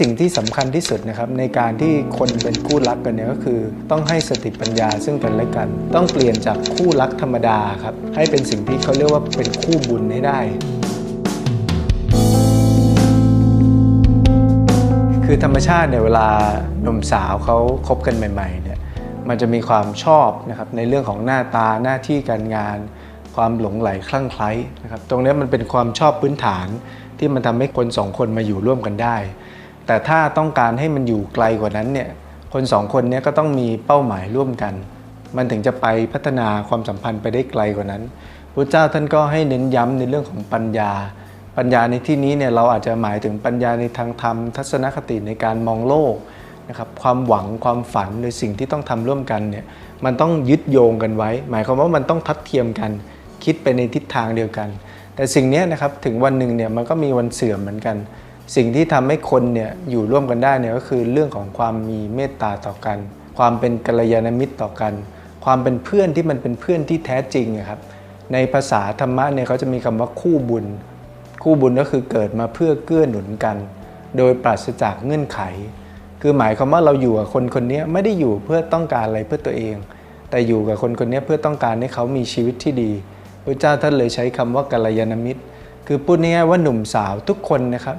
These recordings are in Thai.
สิ่งที่สำคัญที่สุดนะครับในการที่คนเป็นคู่รักกันเนี่ยก็คือ ต้องให้สติปัญญาซึ่งกันและกัน ต้องเปลี่ยนจากคู่รักธรรมดาครับให้เป็นสิ่งที่เขาเรียกว่าเป็นคู่บุญให้ได้ คือธรรมชาติเนี่ยเวลาหนุ่มสาวเขาคบกันใหม่ๆเนี่ยมันจะมีความชอบนะครับในเรื่องของหน้าตาหน้าที่การงาน ความหลงไหลคลั่งไคล้นะครับตรงนี้มันเป็นความชอบพื้นฐานที่มันทำให้คนสองคนมาอยู่ร่วมกันได้ แต่ถ้าต้องการให้มันอยู่ไกลกว่านั้นเนี่ยคนสองคนนี้ก็ต้องมีเป้าหมายร่วมกัน มันถึงจะไปพัฒนาความสัมพันธ์ไปได้ไกลกว่านั้นพระเจ้าท่านก็ให้เน้นย้ำในเรื่องของปัญญา ปัญญาในที่นี้เนี่ยเราอาจจะหมายถึงปัญญาในทางธรรม ทัศนคติในการมองโลกนะครับความหวังความฝันในสิ่งที่ต้องทำร่วมกันเนี่ยมันต้องยึดโยงกันไว้ หมายความว่ามันต้องทัดเทียมกัน คิดไปในทิศทางเดียวกัน แต่สิ่งนี้นะครับถึงวันหนึ่งเนี่ยมันก็มีวันเสื่อมเหมือนกัน สิ่งที่ทำให้คนเนี่ยอยู่ร่วมกันได้เนี่ยก็คือเรื่องของความมีเมตตาต่อกัน ความเป็นกัลยาณมิตรต่อกัน ความเป็นเพื่อนที่มันเป็นเพื่อนที่แท้จริงอะครับในภาษาธรรมะเนี่ยเขาจะมีคำว่าคู่บุญ คู่บุญก็คือเกิดมาเพื่อเกื้อหนุนกัน โดยปราศจากเงื่อนไข คือหมายความว่าเราอยู่กับคนคนนี้ไม่ได้อยู่เพื่อต้องการอะไรเพื่อตัวเอง แต่อยู่กับคนคนนี้เพื่อต้องการให้เขามีชีวิตที่ดีพระเจ้าท่านเลยใช้คำว่ากัลยาณมิตร คือพูดง่ายๆว่าหนุ่มสาวทุกคนนะครับ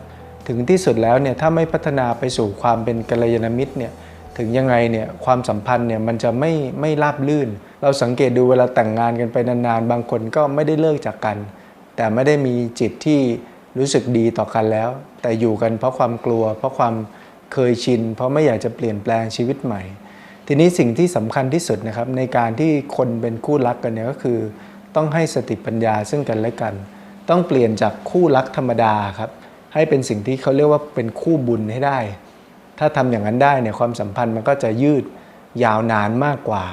ถึงที่สุดแล้วเนี่ยถ้าไม่พัฒนาไปสู่ความเป็นกัลยาณมิตรเนี่ยถึงยังไงเนี่ยความสัมพันธ์เนี่ยมันจะไม่ไม่ราบลื่น เราสังเกตดูเวลาแต่งงานกันไปนานๆ บางคนก็ไม่ได้เลิกจากกัน แต่ไม่ได้มีจิตที่รู้สึกดีต่อกันแล้ว แต่อยู่กันเพราะความกลัว เพราะความเคยชิน เพราะไม่อยากจะเปลี่ยนแปลงชีวิตใหม่ ทีนี้สิ่งที่สำคัญที่สุดนะครับในการที่คนเป็นคู่รักกันเนี่ยก็คือ ต้องให้สติปัญญาซึ่งกันและกัน ต้องเปลี่ยนจากคู่รักธรรมดาครับ ให้เป็นสิ่งที่เขาเรียกว่าเป็นคู่บุญให้ได้ ถ้าทำอย่างนั้นได้เนี่ยความสัมพันธ์มันก็จะยืดยาวนานมากกว่า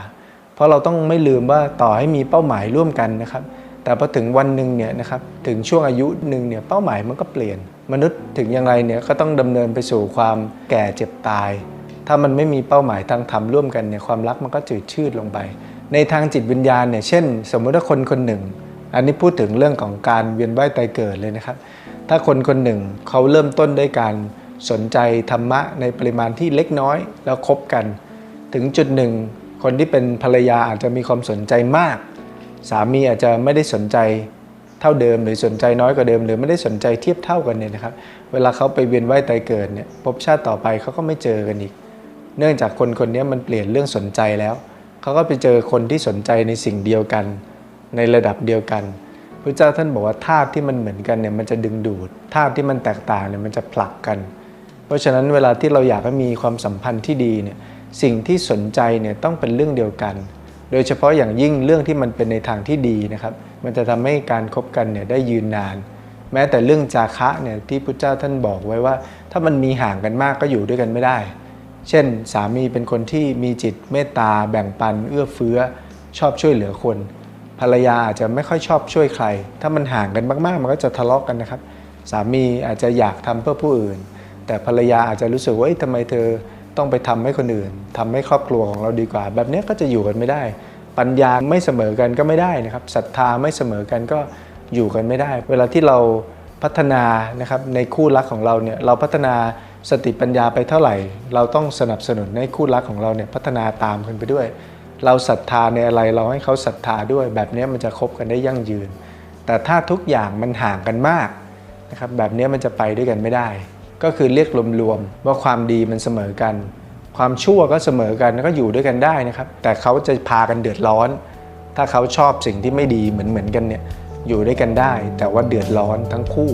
เพราะเราต้องไม่ลืมว่าต่อให้มีเป้าหมายร่วมกันนะครับ แต่พอถึงวันหนึ่งเนี่ยนะครับถึงช่วงอายุหนึ่งเนี่ยเป้าหมายมันก็เปลี่ยน มนุษย์ถึงอย่างไรเนี่ยก็ต้องดำเนินไปสู่ความแก่เจ็บตาย ถ้ามันไม่มีเป้าหมายทางธรรมร่วมกันเนี่ยความรักมันก็จืดชืดลงไป ในทางจิตวิญญาณเนี่ยเช่น สมมติว่าคนคนหนึ่ง อันนี้พูดถึงเรื่องของการเวียนว่ายตายเกิดเลยนะครับ ถ้าคนคนหนึ่งเขาเริ่มต้นด้วยการสนใจธรรมะในปริมาณที่เล็กน้อยแล้วคบกัน ถึงจุดหนึ่ง คนที่เป็นภรรยาอาจจะมีความสนใจมาก สามีอาจจะไม่ได้สนใจเท่าเดิม หรือสนใจน้อยกว่าเดิม หรือไม่ได้สนใจเทียบเท่ากันเนี่ยนะครับ เวลาเขาไปเวียนว่ายตายเกิดเนี่ยภพชาติต่อไปเขาก็ไม่เจอกันอีก เนื่องจากคนคนนี้มันเปลี่ยนเรื่องสนใจแล้วเขาก็ไปเจอคนที่สนใจในสิ่งเดียวกัน ในระดับเดียวกัน พระเจ้าท่านบอกว่าธาตุที่มันเหมือนกันเนี่ยมันจะดึงดูดธาตุที่มันแตกต่างเนี่ยมันจะผลักกัน เพราะฉะนั้นเวลาที่เราอยากให้มีความสัมพันธ์ที่ดีเนี่ยสิ่งที่สนใจเนี่ยต้องเป็นเรื่องเดียวกัน โดยเฉพาะอย่างยิ่งเรื่องที่มันเป็นในทางที่ดีนะครับ มันจะทำให้การคบกันเนี่ยได้ยืนนาน แม้แต่เรื่องจาคะเนี่ยที่พระเจ้าท่านบอกไว้ว่า ถ้ามันมีห่างกันมากก็อยู่ด้วยกันไม่ได้ เช่น สามีเป็นคนที่มีจิตเมตตาแบ่งปัน เอื้อเฟื้อชอบช่วยเหลือคน ภรรยาอาจจะไม่ค่อยชอบช่วยใคร ถ้ามันห่างกันมากๆ มันก็จะทะเลาะกกันนะครับ สามีอาจจะอยากทำเพื่อผู้อื่น แต่ภรรยาอาจจะรู้สึกว่าทำไมเธอต้องไปทำให้คนอื่นทำให้ครอบครัวของเราดีกว่า แบบนี้ก็จะอยู่กันไม่ได้ ปัญญาไม่เสมอกันก็ไม่ได้นะครับศรัทธาไม่เสมอกันก็อยู่กันไม่ได้ เวลาที่เราพัฒนานะครับในคู่รักของเราเนี่ยเราพัฒนาสติปัญญาไปเท่าไหร่ เราต้องสนับสนุนให้คู่รักของเราเนี่ยพัฒนาตามกันไปด้วย เราศรัทธาในอะไรเราให้เขาศรัทธาด้วย แบบนี้มันจะคบกันได้ยั่งยืน แต่ถ้าทุกอย่างมันห่างกันมากนะครับแบบนี้มันจะไปด้วยกันไม่ได้ ก็คือเรียกรวมๆว่าความดีมันเสมอกัน ความชั่วก็เสมอกันแล้วก็อยู่ด้วยกันได้นะครับ แต่เขาจะพากันเดือดร้อน ถ้าเขาชอบสิ่งที่ไม่ดีเหมือนเหมือนๆกันเนี่ยอยู่ด้วยกันได้ แต่ว่าเดือดร้อนทั้งคู่